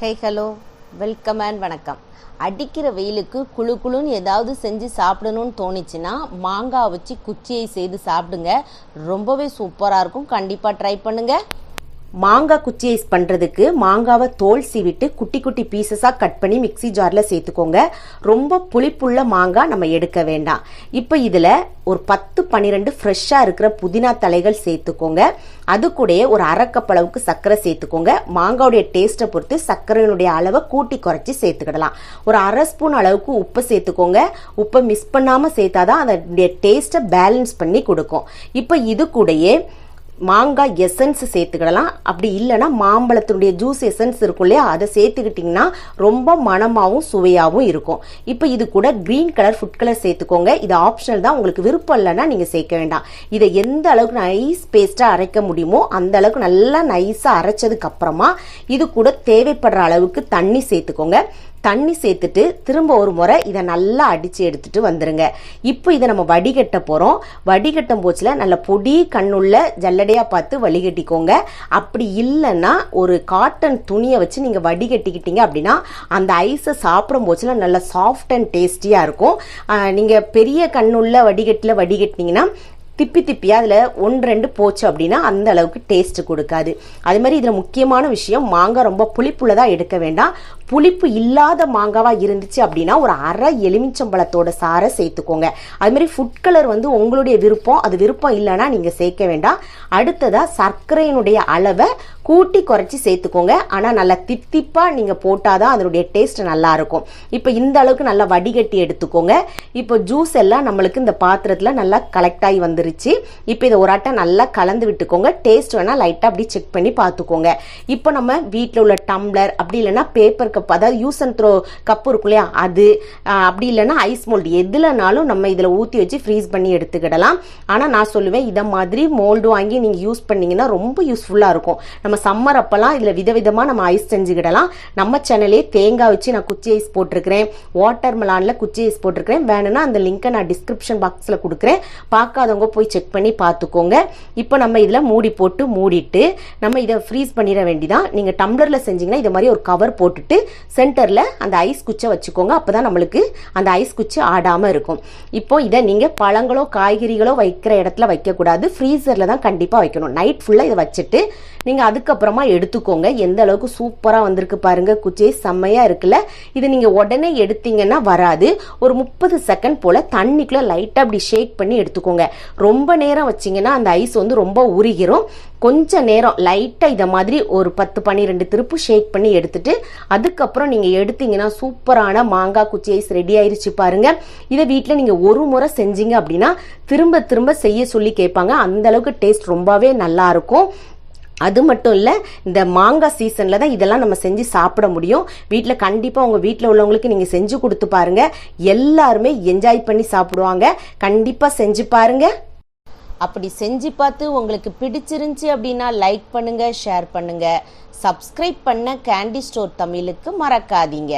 Hey hello welcome and வணக்கம். அடிக்கிற வெயிலுக்கு குளு குழுன்னு ஏதாவது செஞ்சு சாப்பிடணும்னு தோணுச்சுன்னா மாங்காய் வச்சு குச்சியை செய்து சாப்பிடுங்க. ரொம்பவே சூப்பராக இருக்கும். கண்டிப்பாக ட்ரை பண்ணுங்கள் மாங்காய் குச்சி ஐஸ் பண்ணுறதுக்கு மாங்காவை தோல் சீவிட்டு குட்டி குட்டி பீசஸாக கட் பண்ணி மிக்ஸி ஜாரில் சேர்த்துக்கோங்க. ரொம்ப புளிப்புள்ள மாங்காய் நம்ம எடுக்க வேண்டாம். இப்போ இதில் ஒரு பத்து பன்னிரெண்டு ஃப்ரெஷ்ஷாக இருக்கிற புதினா தலைகள் சேர்த்துக்கோங்க. அது கூடயே ஒரு அரைக்கப்பளவுக்கு அளவுக்கு சர்க்கரை சேர்த்துக்கோங்க. மாங்காவுடைய டேஸ்ட்டை பொறுத்து சர்க்கரையினுடைய அளவை கூட்டி குறைச்சி சேர்த்துக்கிடலாம். ஒரு அரை ஸ்பூன் அளவுக்கு உப்பு சேர்த்துக்கோங்க. உப்பை மிஸ் பண்ணாமல் சேர்த்தாதான் அதனுடைய டேஸ்ட்டை பேலன்ஸ் பண்ணி கொடுக்கும். இப்போ இது கூடயே மாங்காய் எசன்ஸ் சேர்த்துக்கிடலாம். அப்படி இல்லைன்னா மாம்பழத்தினுடைய ஜூஸ் எசன்ஸ் இருக்கும் இல்லையா? அதை சேர்த்துக்கிட்டிங்கன்னா ரொம்ப மனமாகவும் சுவையாகவும் இருக்கும். இப்போ இது கூட க்ரீன் கலர் ஃபுட் கலர் சேர்த்துக்கோங்க. இது ஆப்ஷனல் தான். உங்களுக்கு விருப்பம் இல்லைன்னா நீங்கள் சேர்க்க வேண்டாம். இதை எந்த அளவுக்கு நைஸ் பேஸ்ட்டாக அரைக்க முடியுமோ அந்த அளவுக்கு நல்லா நைஸாக அரைச்சதுக்கு அப்புறமா இது கூட தேவைப்படுற அளவுக்கு தண்ணி சேர்த்துக்கோங்க. தண்ணி சேர்த்துட்டு திரும்ப ஒரு முறை இதை நல்லா அடித்து எடுத்துட்டு வந்துடுங்க இப்போ இதை நம்ம வடிகட்ட போகிறோம் வடிகட்டும் போச்சில் நல்ல பொடி கண்ணுள்ள ஜல்லடையாக பார்த்து வடிகட்டிக்கோங்க அப்படி இல்லைன்னா ஒரு காட்டன் துணியை வச்சு நீங்கள் வடிகட்டிக்கிட்டீங்க அப்படின்னா அந்த ஐஸை சாப்பிடும் போச்சில் நல்ல சாஃப்ட் அண்ட் டேஸ்டியாக இருக்கும். நீங்கள் பெரிய கண்ணுள்ள வடிகட்டில் வடிகட்டினீங்கன்னா திப்பி திப்பி அதில் ஒன்று ரெண்டு போச்சு அப்படின்னா அந்த அளவுக்கு டேஸ்ட்டு கொடுக்காது. அது மாதிரி இதில் முக்கியமான விஷயம் மாங்காய் ரொம்ப புளிப்புள்ளதாக எடுக்க வேண்டாம். புளிப்பு இல்லாத மாங்காவாக இருந்துச்சு அப்படின்னா ஒரு அரை எலுமிச்சம்பழத்தோட சாரை சேர்த்துக்கோங்க. அது மாதிரி ஃபுட் கலர் வந்து உங்களுடைய விருப்பம். அது விருப்பம் இல்லைன்னா நீங்கள் சேர்க்க வேண்டாம். அடுத்ததாக சர்க்கரையினுடைய அளவை கூட்டி குறைச்சி சேர்த்துக்கோங்க. ஆனால் நல்லா தித்திப்பாக நீங்கள் போட்டால் தான் அதனுடைய டேஸ்ட் நல்லா இருக்கும் இப்போ இந்த அளவுக்கு நல்லா வடிகட்டி எடுத்துக்கோங்க. இப்போ ஜூஸ் எல்லாம் நம்மளுக்கு இந்த பாத்திரத்தில் நல்லா கலெக்ட் ஆகி வந்துருச்சு. இப்போ இதை ஒரு ஆட்டை நல்லா கலந்து விட்டுக்கோங்க. டேஸ்ட் வேணால் லைட்டாக அப்படி செக் பண்ணி பார்த்துக்கோங்க. இப்போ நம்ம வீட்டில் உள்ள டம்ளர் அப்படி இல்லைன்னா பேப்பர் கப் அதாவது யூஸ் அண்ட் த்ரோ கப் இருக்கும் இல்லையா? அது அப்படி இல்லைன்னா ஐஸ் மோல்டு எதுலனாலும் நம்ம இதில் ஊற்றி வச்சு ஃப்ரீஸ் பண்ணி எடுத்துக்கிடலாம். ஆனால் நான் சொல்லுவேன் இதை மாதிரி மோல்டு வாங்கி நீங்கள் யூஸ் பண்ணீங்கன்னா ரொம்ப யூஸ்ஃபுல்லாக இருக்கும். நம்ம சம்மர் அப்போல்லாம் இதில் விதவிதமாக நம்ம ஐஸ் செஞ்சுக்கிடலாம். நம்ம சேனலே தேங்காய் வச்சு நான் குச்சி ஐஸ் போட்டிருக்கிறேன். வாட்டர் மலானில் குச்சி ஐஸ் போட்டிருக்கிறேன். வேணும்னா அந்த லிங்க்கை நான் டிஸ்கிரிப்ஷன் பாக்ஸில் கொடுக்குறேன். பார்க்காதவங்க போய் செக் பண்ணி பார்த்துக்கோங்க. இப்போ நம்ம இதில் மூடி போட்டு மூடிட்டு நம்ம இதை ஃப்ரீஸ் பண்ணிட வேண்டிதான். நீங்கள் டம்ளரில் செஞ்சிங்கன்னா இதை மாதிரி ஒரு கவர் போட்டுட்டு சென்டரில் அந்த ஐஸ் குச்சை வச்சுக்கோங்க. அப்போ தான் நம்மளுக்கு அந்த ஐஸ் குச்சி ஆடாமல் இருக்கும். இப்போ இதை நீங்கள் பழங்களோ காய்கறிகளோ வைக்கிற இடத்துல வைக்கக்கூடாது. ஃப்ரீசரில் தான் கண்டிப்பாக வைக்கணும். நைட் ஃபுல்லாக இதை வச்சுட்டு நீங்கள் அதுக்கப்புறமா எடுத்துக்கோங்க. எந்த அளவுக்கு சூப்பராக வந்திருக்கு பாருங்க. குச்சியை செம்மையாக இருக்குல்ல. இது நீங்கள் உடனே எடுத்தீங்கன்னா வராது. ஒரு முப்பது செகண்ட் போல் தண்ணிக்குள்ளே லைட்டாக அப்படி ஷேக் பண்ணி எடுத்துக்கோங்க. ரொம்ப நேரம் வச்சிங்கன்னா அந்த ஐஸ் வந்து ரொம்ப உருகிரும். கொஞ்ச நேரம் லைட்டாக இதை மாதிரி ஒரு பத்து பன்னிரெண்டு திருப்பு ஷேக் பண்ணி எடுத்துட்டு அதுக்கப்புறம் நீங்கள் எடுத்தீங்கன்னா சூப்பரான மாங்காய் குச்சி ஐஸ் ரெடி ஆயிருச்சு பாருங்க. இதை வீட்டில் நீங்கள் ஒரு முறை செஞ்சீங்க அப்படின்னா திரும்ப திரும்ப செய்ய சொல்லி கேட்பாங்க. அந்த அளவுக்கு டேஸ்ட் ரொம்பவே நல்லா இருக்கும். அது மட்டும் இல்லை இந்த மாங்காய் சீசனில் தான் இதெல்லாம் நம்ம செஞ்சு சாப்பிட முடியும். வீட்டில் கண்டிப்பாக உங்கள் வீட்டில் உள்ளவங்களுக்கு நீங்கள் செஞ்சு கொடுத்து பாருங்க. எல்லாருமே என்ஜாய் பண்ணி சாப்பிடுவாங்க. கண்டிப்பாக செஞ்சு பாருங்க. அப்படி செஞ்சு பார்த்து உங்களுக்கு பிடிச்சிருந்துச்சி அப்படின்னா லைக் பண்ணுங்க ஷேர் பண்ணுங்க. சப்ஸ்கிரைப் பண்ண கேண்டி ஸ்டோர் தமிழுக்கு மறக்காதீங்க.